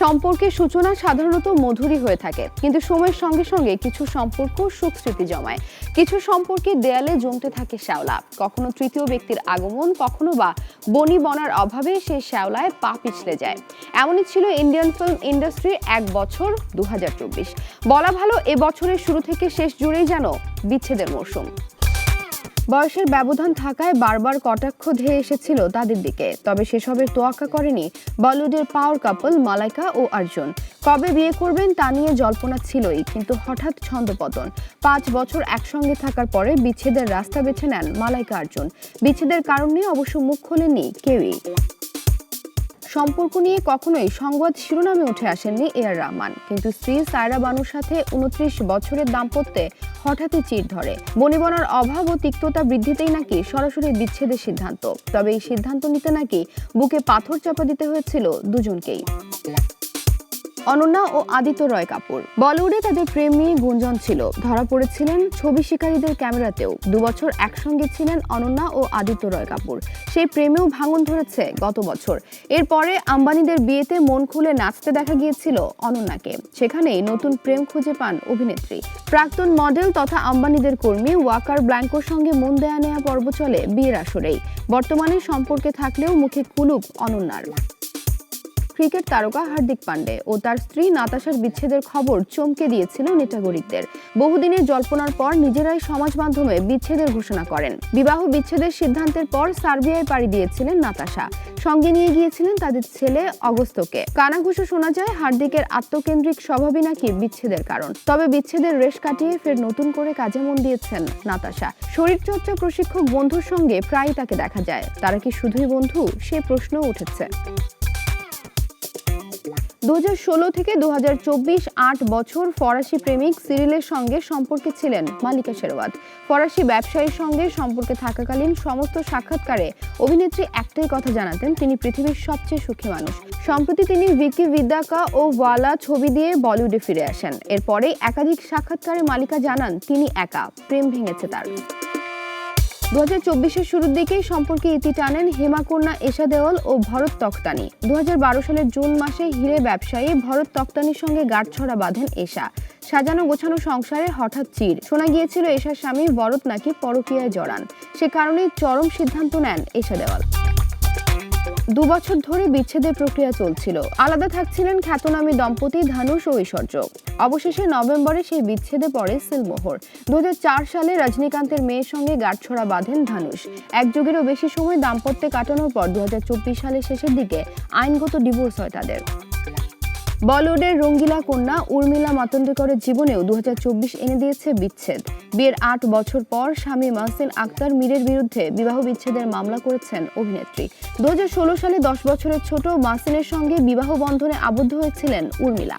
সম্পর্কের সূচনা সাধারণত মধুরই হয়ে থাকে, কিন্তু সময়ের সঙ্গে সঙ্গে কিছু সম্পর্ক সুখ স্মৃতি জমায়। কিছু সম্পর্কে দেয়ালে জমতে থাকে শ্যাওলা। কখনো তৃতীয় ব্যক্তির আগমন, কখনো বা বনি বনার অভাবে সেই শ্যাওলায় পা পিছলে যায়। এমনই ছিল ইন্ডিয়ান ফিল্ম ইন্ডাস্ট্রির এক বছর দু হাজার চব্বিশ। বলা ভালো, এ বছরের শুরু থেকে শেষ জুড়েই যেন বিচ্ছেদের মরশুম। বয়সের ব্যবধান থাকায় বারবার কটাক্ষ ধেয়ে এসেছিল তাদের দিকে। তবে সেসবের তোয়াক্কা করেনি বলিউডের পাওয়ার কাপল মালাইকা ও অর্জুন। কবে বিয়ে করবেন তা নিয়ে জল্পনা ছিলই, কিন্তু হঠাৎ ছন্দপতন। পাঁচ বছর একসঙ্গে থাকার পরে বিচ্ছেদের রাস্তা বেছে নেন মালাইকা অর্জুন। বিচ্ছেদের কারণ অবশ্য মুখ খোলেননি কেউই। সম্পর্ক নিয়ে কখনোই সংবাদ শিরোনামে উঠে আসেননি এ আর রহমান। কিন্তু স্ত্রী সায়রা বানুর সাথে উনত্রিশ বছরের দাম্পত্যে হঠাৎই চির ধরে। বনিবনার অভাব ও তিক্ততা বৃদ্ধিতেই নাকি সরাসরি বিচ্ছেদের সিদ্ধান্ত। তবে এই সিদ্ধান্ত নিতে নাকি বুকে পাথর চাপা দিতে হয়েছিল দুজনকেই। অনন্যা ও আদিত্য রয় কাপুর। বলিউডে তাদের প্রেম নিয়ে গুঞ্জন ছিল। ধরা পড়েছিলেন ছবি শিকারীদের ক্যামেরাতেও। দুবছর একসঙ্গে ছিলেন অনন্যা ও আদিত্য রয় কাপুর। সেই প্রেমেও ভাঙন ধরেছে গত বছর। এরপরে আম্বানিদের বিয়েতে মন খুলে নাচতে দেখা গিয়েছিল অনন্যাকে। সেখানেই নতুন প্রেম খুঁজে পান অভিনেত্রী। প্রাক্তন মডেল তথা আম্বানিদের কর্মী ওয়াকার ব্ল্যাঙ্কোর সঙ্গে মন দেয়া নেয়া পর্ব চলে বিয়ের আসরেই। বর্তমানে সম্পর্কে থাকলেও মুখে কুলুপ অনন্যার। ক্রিকেট তারকা হার্দিক পান্ডে ও তার স্ত্রী নাতাশার বিচ্ছেদের খবর চমকে দিয়েছিল নেটাগরিকদের বহুদিনের জল্পনার পর নিজেরাই সমাজ মাধ্যমে বিচ্ছেদের ঘোষণা করেন। বিবাহ বিচ্ছেদের সিদ্ধান্তের পর সার্বিয়ায় পাড়ি দিয়েছিলেন নাতাশা। সঙ্গে নিয়ে গিয়েছিলেন তাদের ছেলে অগস্তকে। কানাঘুষো শোনা যায়, হার্দিকের আত্মকেন্দ্রিক স্বভাবই নাকি বিচ্ছেদের কারণ। তবে বিচ্ছেদের রেশ কাটিয়ে ফের নতুন করে কাজে মন দিয়েছেন নাতাশা। শরীরচর্চা প্রশিক্ষক বন্ধুর সঙ্গে প্রায়ই তাকে দেখা যায়। তারা কি শুধুই বন্ধু? সে প্রশ্ন উঠেছে। দু থেকে দু আট বছর ফরাসি প্রেমিক সিরিলের সঙ্গে সম্পর্কে ছিলেন মালিকা শেরওয়াত। ফরাসি ব্যবসায়ীর সঙ্গে সম্পর্কে থাকাকালীন সমস্ত সাক্ষাৎকারে অভিনেত্রী একটাই কথা জানাতেন, তিনি পৃথিবীর সবচেয়ে সুখী মানুষ। সম্প্রতি তিনি ভিকি বিদ্যাকা ও ওয়ালা ছবি দিয়ে বলিউডে ফিরে আসেন। এরপরেই একাধিক সাক্ষাৎকারে মালিকা জানান, তিনি একা, প্রেম ভেঙেছে তার। দু হাজার চব্বিশের শুরুর দিকেই সম্পর্কে ইতি টানেন হেমাকন্যা এশা দেওয়াল ও ভরত তক্তানি। দু হাজার বারো সালের জুন মাসে হিরে ব্যবসায়ী ভরত তক্তানির সঙ্গে গাঁটছড়া বাঁধেন এশা। সাজানো গোছানো সংসারে হঠাৎ চির। শোনা গিয়েছিল এশার স্বামী ভরত নাকি পরকীয়ায় জড়ান। সে কারণেই চরম সিদ্ধান্ত নেন এশা দেওয়াল দু বছর ধরে বিচ্ছেদের প্রক্রিয়া চলছিল। আলাদা থাকছিলেন খ্যাতনামী দম্পতি ধানুষ ও ঐশ্বর্য। অবশেষে নভেম্বরে সেই বিচ্ছেদে পড়ে সিলমোহর। দুই হাজার চার সালে রজনীকান্তের মেয়ের সঙ্গে গাঁটছড়া বাঁধেন ধানুষ এক যুগেরও বেশি সময় দাম্পত্যে কাটানোর পর দু হাজার চব্বিশ সালের শেষের দিকে আইনগত ডিভোর্স হয় তাদের। বলিউডের রঙ্গিলা কন্যা উর্মিলা মাতন্ডকরের জীবনেও দু হাজার চব্বিশ এনে দিয়েছে বিচ্ছেদ। বিয়ের আট বছর পর স্বামী মাহসিন আক্তার মীরের বিরুদ্ধে বিবাহ বিচ্ছেদের মামলা করেছেন অভিনেত্রী। দু হাজার ষোলো সালে দশ বছরের ছোট মাসিনের সঙ্গে বিবাহ বন্ধনে আবদ্ধ হয়েছিলেন উর্মিলা।